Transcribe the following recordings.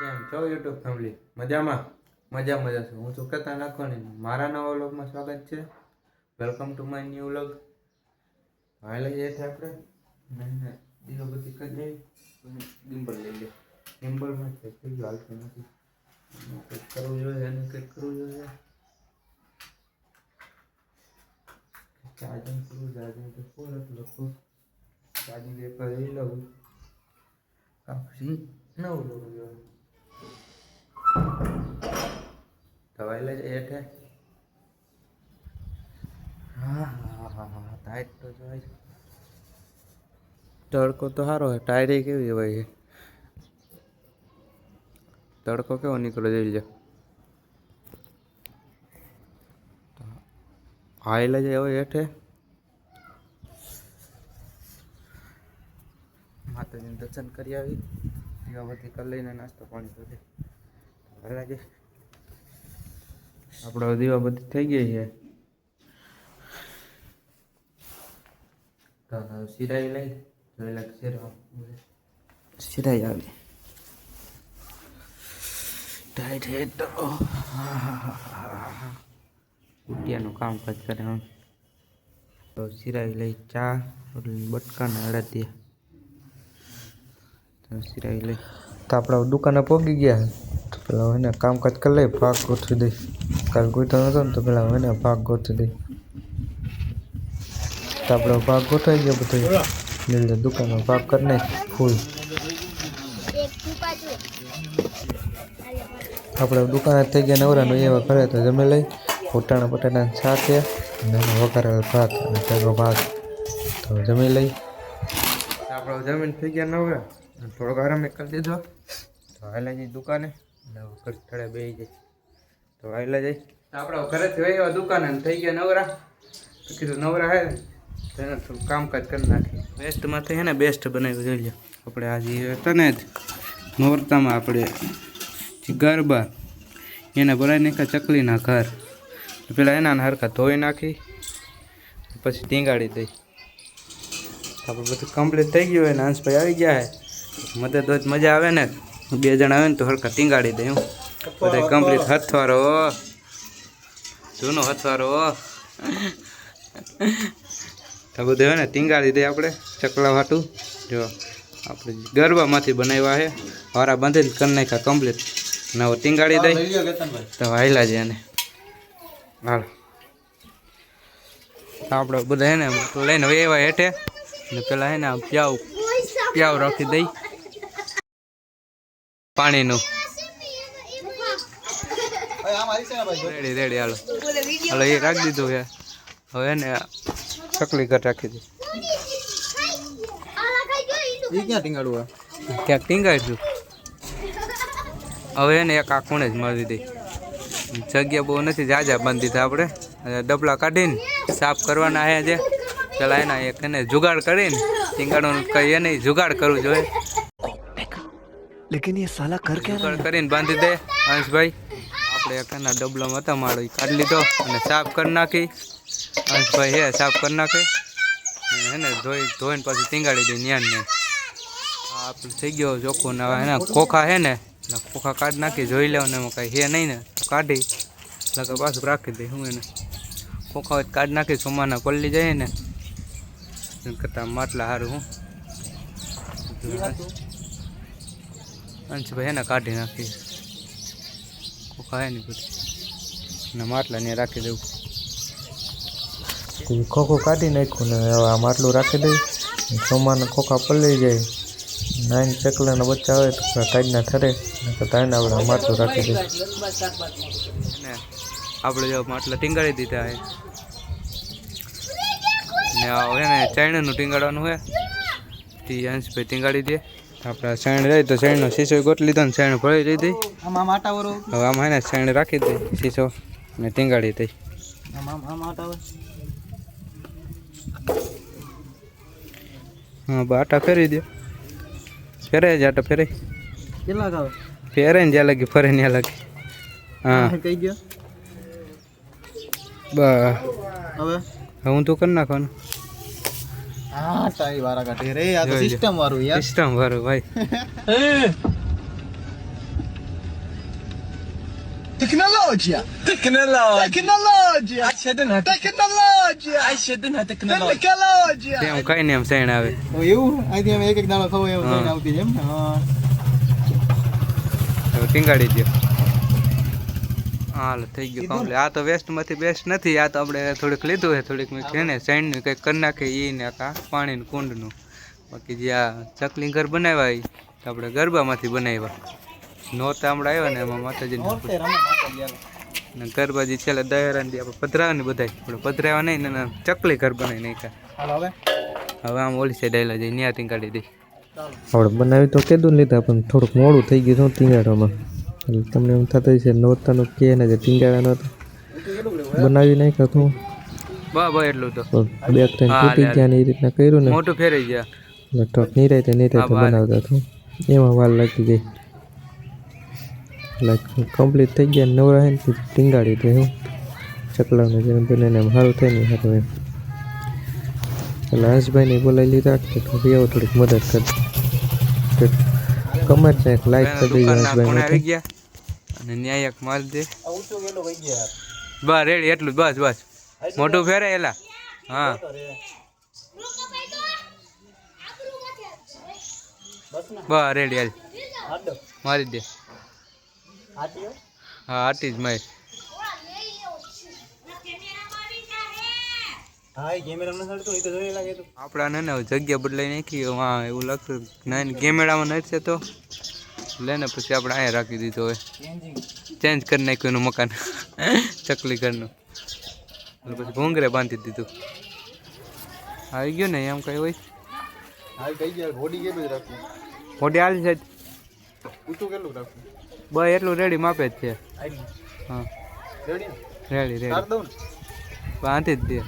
કેમ છો YouTube family? મજામાં? મજા મજા છે. હું છું નાખો નાખવાની મારા નવા વ્લોગમાં સ્વાગત છે. Welcome to my new vlog. હાલે જઈએ છે આપણે? દીવો બધી કરી ગિમ્બલ લઈ લે. ગિમ્બલમાં છે થઈ ગયું હાલતું નથી. કંઈક કરવું જોઈએ એનું કંઈક કરવું જોઈએ. ચાર્જિંગ કરવું ચાર્જિંગ તો ફૂલ હતું લખું. ચાર્જિંગ પેપર લઈ લઉં. નવું લેવું જોઈએ દવાઈ લઈ જાય હેઠે? હા હા હા હા ટાયર તો જોઈ તડકો તો સારો હોય ટાયર કેવી હોય છે તડકો કેવો નીકળ્યો જોઈ લે હાઈ જાય હવે હેઠે? માતાજીને દર્શન કરી આવી. દીવાબત્તી કરી લઈને નાસ્તો પાણી કરી છે. આપણો દીવાબત્તી થઈ ગઈ છે. તો સિરાઈ લઈ જોઈ લાગ સિરા સિરાઈ આવી. ટાઈટ હેડ તો. કુટિયાનું કામકાજ કરે આમ તો સિરાઈ લઈ ચા બટકાને અડદિયા તો સિરાઈ લઈ. તો આપણે દુકાને પહોંચી ગયા. તો પેલા એને કામકાજ કરી લઈ, ભાગ ગોઠવી દઈ કાલ કોઈ નહોતો ને તો પેલા એને ભાગ ગોઠવી દઈ તો આપણો ભાગ ગોઠવાઈ ગયો બધો. લીધે દુકાનનો ભાગ કરી નાખ, ફૂલ. આપણે દુકાને થઈ ગયા નવરાનો એવા કરે તો જમી લઈ પોટાણા બટાટાની સાથે અને એનો વઘારેલો ભાત અને ભેગો ભાત. તો જમી લઈ. આપણે જમીન થઈ ગયા નવરા. થોડોક આરામ કરી દીધો. તો હાલે જઈ દુકાને. ઘર બેસી જાય તો હાલે જઈ આપણે ઘરેથી આવ્યા દુકાને થઈ ગયા નવરા. કીધું નવરા હે તેને થોડું કામકાજ કરી નાખી બેસ્ટમાંથી છે ને બેસ્ટ બનાવી જોઈ આપણે આજે હતા ને જ, નોરતામાં આપણે ગરબા, એને બનાવી નાખ્યા ચકલીના ઘર. પેલા એના હરખા ધોઈ નાખી, પછી ટીંગાડી દઈ. આપણે બધું કમ્પ્લીટ થઈ ગયું હોય ને, હંસભાઈ આવી ગયા છે મદદ મજા આવે ને. બે જણા આવે ને તો હરખા ટીંગાડી દે હું બધા કમ્પ્લીટ હથવારો. જૂનો હથવારો. તો બધું હોય ને ટીંગાડી દે આપણે ચકલા વાટું. જો આપણે ગરબામાંથી બનાવ્યા છે વારા બાંધીને કરી નાખ્યા કમ્પ્લીટ નવો ટીંગાડી દઈ તો હાયલા છે એને. હાલ. આપણે બધા હે ને લઈને વેવા હેઠે. ને પેલા હે ને આમ પ્યાવ પ્યાવ રાખી દઈ. પાણીનું. રેડી રેડી હાલો. હાલો એ રાખી દીધું છે. હવે ને ચકલી ઘર રાખી દીધું. ક્યાં ટીંગાડું ક્યાંક ટીંગાડશું હવે એને એક આખું જ મારી દે. જગ્યા બહુ નથી જાજા બાંધી દીધા આપણે. ડબલા કાઢીને સાફ કરવાના છે જે. પેલા એના એક એને જુગાડ કરીને ટીંગાડવાનું કહીએ નહીં જુગાડ કરવું જોઈએ. लेकिन ये साला कर क्या रहा है? करिन, बाँध दे हंस भाई। आपले अखन ना डबलो मत मारो काट ली तो ने साफ़ करना की हंस भाई है साफ़ करना के है ने धोई धोईन पछि टिंगाड़ी दे नियान ने आप थई गयो जोखो ना है ना खोखा है ने ना खोखा काट ना के जोई लेवने में काई है नहीं ना काढ़ी लगा बस राख दे हूँ ने खोखा काट ना के सोमाना कोल ली जाए ने इनका मतलब हारू हूँ અંશભાઈ એને કાઢી નાખી. ખોખા હે ને બધું. અને માટલા ને રાખી દેવું ખોખો કાઢી નાખ્યું ને હવે આ માટલું રાખી દઈ. સોમાના ખોખા પલળી જાય. નાઈન ચકલાના બચ્ચા હોય તો ટાઈડના થરે તાઈને આપણે માટલું રાખી દઈએ. ને આપણે જો માટલા ટીંગાડી દીધા હે ને હવે ને ચાઈણાનું ટીંગાડવાનું હોય તે અંશભાઈ ટીંગાડી દે. આપણે શેણ રહી તો સાઈણનો શીશો ગોટ લીધો ને શેણ ભળી રહી દઈ આમ વરો. હવે આમાં એને શેણ રાખી દઈ શીશો ને ટીંગાડી દઈ હા આમ આટા ફેરી દે. ફેરે જ આટા ફેરે કેટલા ખાવે ફેરે ને જ્યાં લાગી ફરે ને ત્યાં લગી. હા. કઈ ગયો બસ હવે હું તું કરી નાખવાનું. હા તારી વારા કાઢી રે આ તો. સિસ્ટમ વાળું યાર સિસ્ટમ વાળું ભાઈ Tecnologia! Tecnologia! Tecnologia! Aşağıdan hadi. Tecnologia! Aşağıdan hadi teknoloji. Tecnologia! તેમ કઈ ને એમ સૈણ આવે તો એવું અહીંથી અમે એક એક દાણો ખાવો એવું હા. આવતી છે એમ ને ટીંગાડી દો હાલ થઈ ગયું કમ્પ્લીટ આ તો વેસ્ટમાંથી બેસ્ટ નથી આ તો આપણે થોડીક લીધું છે થોડીક મેં છે ને સૈણનું કંઈક કરી નાખે એ ને આ પાણીનું કુંડનું. બાકી જે આ ચકલી ઘર બનાવ્યા એ આપણે ગરબામાંથી બનાવ્યા. નોતા હમણાં આવ્યા ને એમાં માતાજીને ગરબા જે માતાજી હાલો. ને ગરબાજી છેલ્લે દહેરાની આપણે પધરાવે ને બધાય. આપણે પધરાવા નહીં ને ચકલી ઘર બનાવી નહીં હાલો હવે. હવે આમ ઓલી સાઈડ આવેલા જઈ ત્યાં ટીંગાડી દઈ. આપણે બનાવી તો કીધું લીધા પણ થોડુંક મોડું થઈ ગયું ટીંગાડવામાં. તમને એમ થતું છે નોરતાનું કે ને જે ટીંગાવ્યા નહોતા. બનાવી નાખ્યું હતું બા બા એટલું તો. બે ત્રણ તૂટી ગયા ને એ રીતના કર્યું ને. મોટું ફેરાઈ ગયા. એટલે ટ્રક નહીં નિરાયતે નહીં વાર. બનાવતા હતું એમાં વાર લાગી ગઈ. એટલે કમ્પ્લીટ થઈ ગયા નવરા હે ને ટીંગાડી દે હું. ચકલાને જેમ બને એમ સારું થાય ને સારું એમ. એટલે હંસભાઈને બોલાવી લીધા કે ભાઈ આવો થોડીક મદદ કર કમર છે એક લાઈક કરી દુકાનના ખૂણે આવી ગયા. અને ન્યાય એક માલ દે. ઊંચો ગેલો કઈ ગયા બસ રેડી એટલું જ બસ બસ. મોટું ફેરે એલા. હા. બસ રેડી હાલ. મારી દે. હા આટી જ મારી. કેમેરા ન જગ્યા બદલાઈ નાખી હા એવું લાગતું ના કેમેરામાં નથી તો. લે ને પછી આપણે અહીંયા રાખી દીધો હવે ચેન્જ કરી નાખ્યું એનું મકાન. ચકલી ઘરનું. પછી ભૂંગરે બાંધી દીધું. આવી ગયું ને એમ કઈ હોય? હોડી હાલ છે બસ એટલું રેડી માપે જ છે. હા. રેડી રેડી બાંધી જ દે.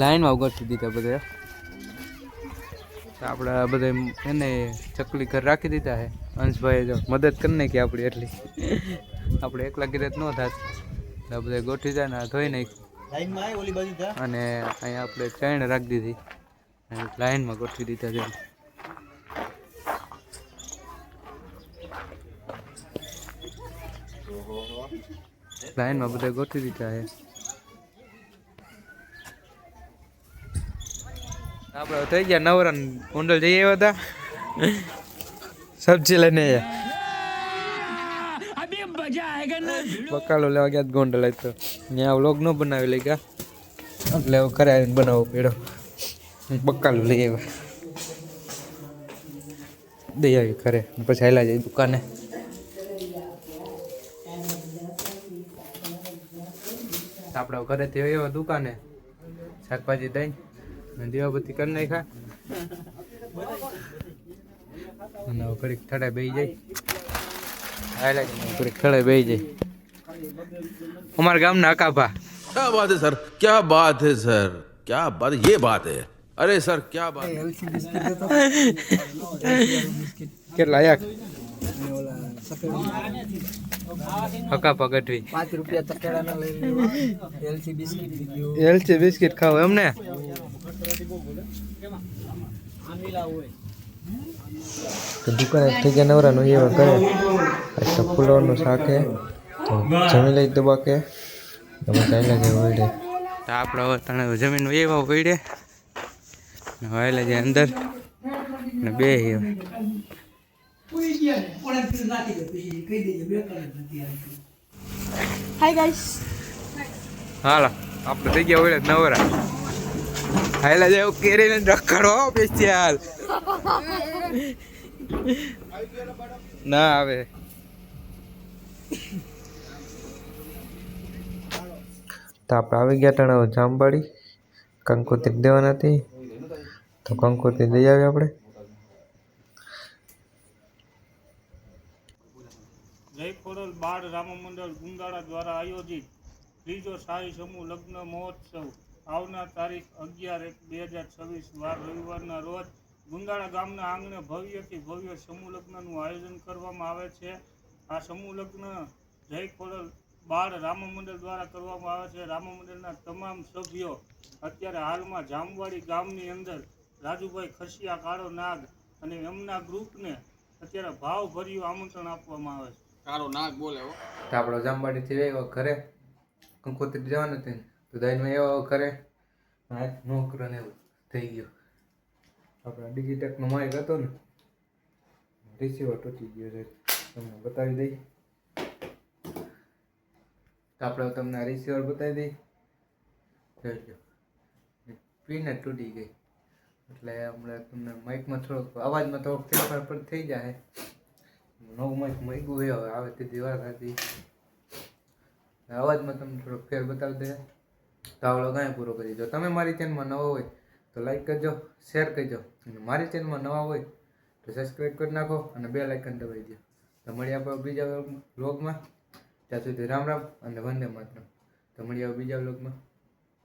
લાઈનમાં ગોઠવી દીધા બધા. આપણે બધા એને ચકલી ઘર રાખી દીધા છે. અંશભાઈ જો મદદ કરી નાખી આપણી એટલી. આપણે એકલા ગીરત ન થાત. બધા ગોઠવી જાય ને આ ધોઈ નાખી. અને અહીંયા આપણે ચણ રાખી દીધી. અને લાઈનમાં ગોઠવી દીધા છે. લાઈનમાં બધા ગોઠવી દીધા છે. આપણે થઈ ગયા નવરા કુંડલ જઈ આવ્યા હતા. સબ્જી લઈને બકાલો લેવા ગયા ગોંડલ તો. ત્યાં વ્લોગ ન બનાવી લઈ ગયા. એટલે એવું ઘરે આવીને બનાવવો પડ્યો. બકાલું લઈ આવ્યા. દઈ આવી ઘરે. પછી હાલ્યા જાય દુકાને. આપણે ઘરેથી આવ્યો દુકાને. શાકભાજી અને દીવાબત્તી કરી નાખ્યા અને હવે ઘડીક થડાઈ બેસી જાય હાલ્યા જાય ઘડીક થડાઈ બેસી જાય અમારા ગામના અકાભા क्या बात है सर क्या बात है સર क्या बात ये बात है अरे सर क्या बात है કેટલા એક હકાપા ગઢવી પાંચ રૂપિયા તકેડા ના લઈ એલસી બિસ્કિટ લીધું એલચી બિસ્કિટ ખાવ એમને? તો દુકાને થઈ ગયા નવરાનું એવા કરે. તો ફૂલોનું શાક હે તો જમી લઈ દબા કે તમે કાંઈ લાગે વળે. તો આપણે હવે તને જમીન એવા અંદર. ને વાયેલા જાય અંદર ને બે હાય ગાઈસ હાલો આપણે થઈ ગયા વળે નવરા. હાયલા જેવું કેરીને રખડો સ્પેશિયલ ના આવે. તો આપણે આવી ગયા ટાણા જામવાડી. કંકોત્રી દેવાના હતી. તો કંકોત્રી દઈ આવી આપણે. જય ખોડલ બાળ રામ મંડળ ગુંદાળા દ્વારા આયોજિત ત્રીજો શાહી સમૂહ લગ્ન મહોત્સવ. આવનાર તારીખ અગિયાર એક બે હજાર છવ્વીસ વાર રવિવારના રોજ ગુંદાળા ગામના આંગણે ભવ્યથી ભવ્ય સમૂહ લગ્નનું આયોજન કરવામાં આવે છે. આ સમૂહ લગ્ન જય બાળ રામ મંડળ દ્વારા કરવામાં આવે છે. રામ મંડળના તમામ સભ્યો અત્યારે હાલમાં જામવાડી ગામની અંદર રાજુભાઈ ખસિયા, કાળો નાગ અને એમના ગ્રુપને અત્યારે ભાવભર્યું આમંત્રણ આપવામાં આવે છે. તો આપણો જામવાડીથી આવ્યો ઘરે. કંકોત્રી જવાનું હતું તો દહીંમાં એવો ઘરે. હાથ નોકરો ને એવું થઈ ગયો. આપણા ડિજિટેકનો માઇક હતો ને રિસીવર તૂટી ગયો છે. તમને બતાવી દઈ. તો આપણે તમને રિસીવર બતાવી દઈ. થઈ પીન જ તૂટી ગઈ. એટલે હમણાં તમને માઇકમાં થોડોક અવાજમાં થોડોક ફેરફાર પણ થઈ જાય નવું માઇક મૂક્યું હોય હવે આવે તે વાર હતી અવાજમાં તમને થોડોક ફેર બતાવી દે તો આવડો ગાય પૂરો કરી દો તમે મારી ચેનલમાં નવા હોય તો લાઈક કરજો શેર કરજો. અને મારી ચેનલમાં નવા હોય તો સબસ્ક્રાઈબ કરી નાખો અને બે લાઇકન દબાવી દો. તો મળીએ આપણે બીજા વ્લોગમાં ત્યાં સુધી રામ રામ અને વંદે માતરમ. તો મળીએ બીજા વ્લોગમાં